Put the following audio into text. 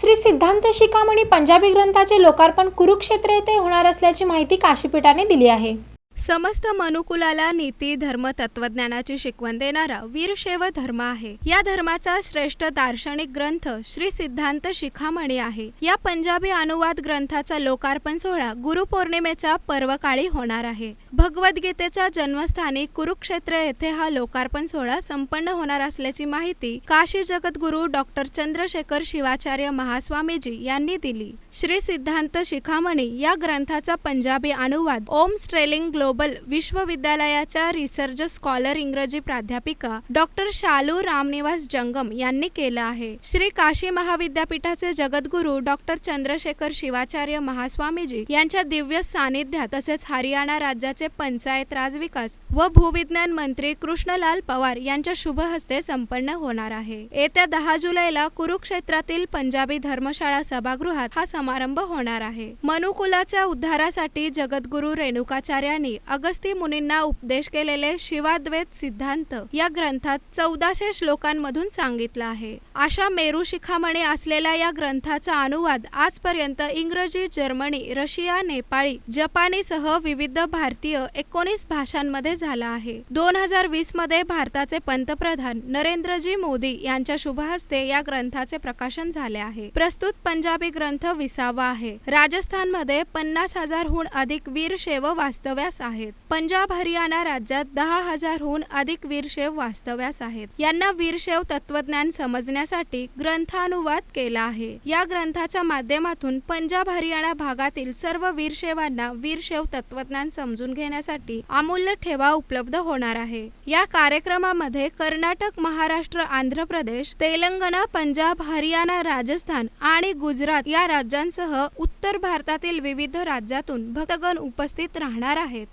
श्री सिद्धांत शिखामणी पंजाबी ग्रंथाचे लोकार्पण कुरुक्षेत्र येथे होणार असल्याची माहिती काशीपीठाने दिली आहे. समस्त मनुकुलाला नीती धर्म तत्वज्ञानाची शिकवण देणारा वीरशैव धर्म आहे. या धर्माचा श्रेष्ठ दार्शनिक ग्रंथ श्री सिद्धांत शिखामणी आहे. या पंजाबी अनुवाद ग्रंथाचा लोकार्पण सोहळा गुरुपौर्णिमेचा पर्वकाळी होणार आहे. भगवद्गीतेच्या जन्मस्थानी कुरुक्षेत्र येथे हा लोकार्पण सोहळा संपन्न होणार असल्याची माहिती काशी जगद्गुरू डॉक्टर चंद्रशेखर शिवाचार्य महास्वामीजी यांनी दिली. श्री सिद्धांत शिखामणी या ग्रंथाचा पंजाबी अनुवाद ओम स्ट्रेलिंग ग्लोबल विश्वविद्यालयाच्या रिसर्च स्कॉलर इंग्रजी प्राध्यापिका डॉक्टर शालू रामनिवास जंगम यांनी केलं आहे. श्री काशी महाविद्यापीठाचे जगद्गुरू डॉक्टर चंद्रशेखर शिवाचार्य महास्वामीजी यांच्या दिव्य सानिध्यात तसेच हरियाणा राज्याचे पंचायत राज विकास व भूविज्ञान मंत्री कृष्णलाल पवार यांच्या शुभ हस्ते संपन्न होणार आहे. येत्या दहा जुलैला कुरुक्षेत्रातील पंजाबी धर्मशाळा सभागृहात हा समारंभ होणार आहे. मनुकुलाच्या उद्धारासाठी जगद्गुरू रेणुकाचार्यांनी अगस्ती मुनींना उपदेश केलेले शिवाद्वैत सिद्धांत या ग्रंथात चौदाशे श्लोकांमधून सांगितलं आहे. अशा मेरू शिखामणी असलेल्या या ग्रंथाचा अनुवाद आजपर्यंत इंग्रजी जर्मनी रशिया नेपाळी जपानी सह विविध भारतीय एकोणीस भाषांमध्ये झाला आहे. दोन हजार वीसमध्ये भारताचे पंतप्रधान नरेंद्रजी मोदी यांच्या शुभहस्ते या ग्रंथाचे प्रकाशन झाले आहे. प्रस्तुत पंजाबी ग्रंथ विसावा आहे. राजस्थानमध्ये पन्नास हजारहून अधिक वीरशैव वास्तव्यास आहेत. पंजाब हरियाणा राज्यात दहा हजारहून अधिक वीरशैव वास्तव्यास आहेत. यांना वीरशैव तत्वज्ञान समजण्यासाठी ग्रंथानुवाद केला आहे. या ग्रंथाच्या माध्यमातून पंजाब हरियाणा भागातील सर्व वीरशैवांना वीरशैव तत्वज्ञान समजून घेण्यासाठी अमूल्य ठेवा उपलब्ध होणार आहे. या कार्यक्रमामध्ये कर्नाटक महाराष्ट्र आंध्र प्रदेश तेलंगणा पंजाब हरियाणा राजस्थान आणि गुजरात या राज्यांसह उत्तर भारतातील विविध राज्यातून भक्तगण उपस्थित राहणार आहेत.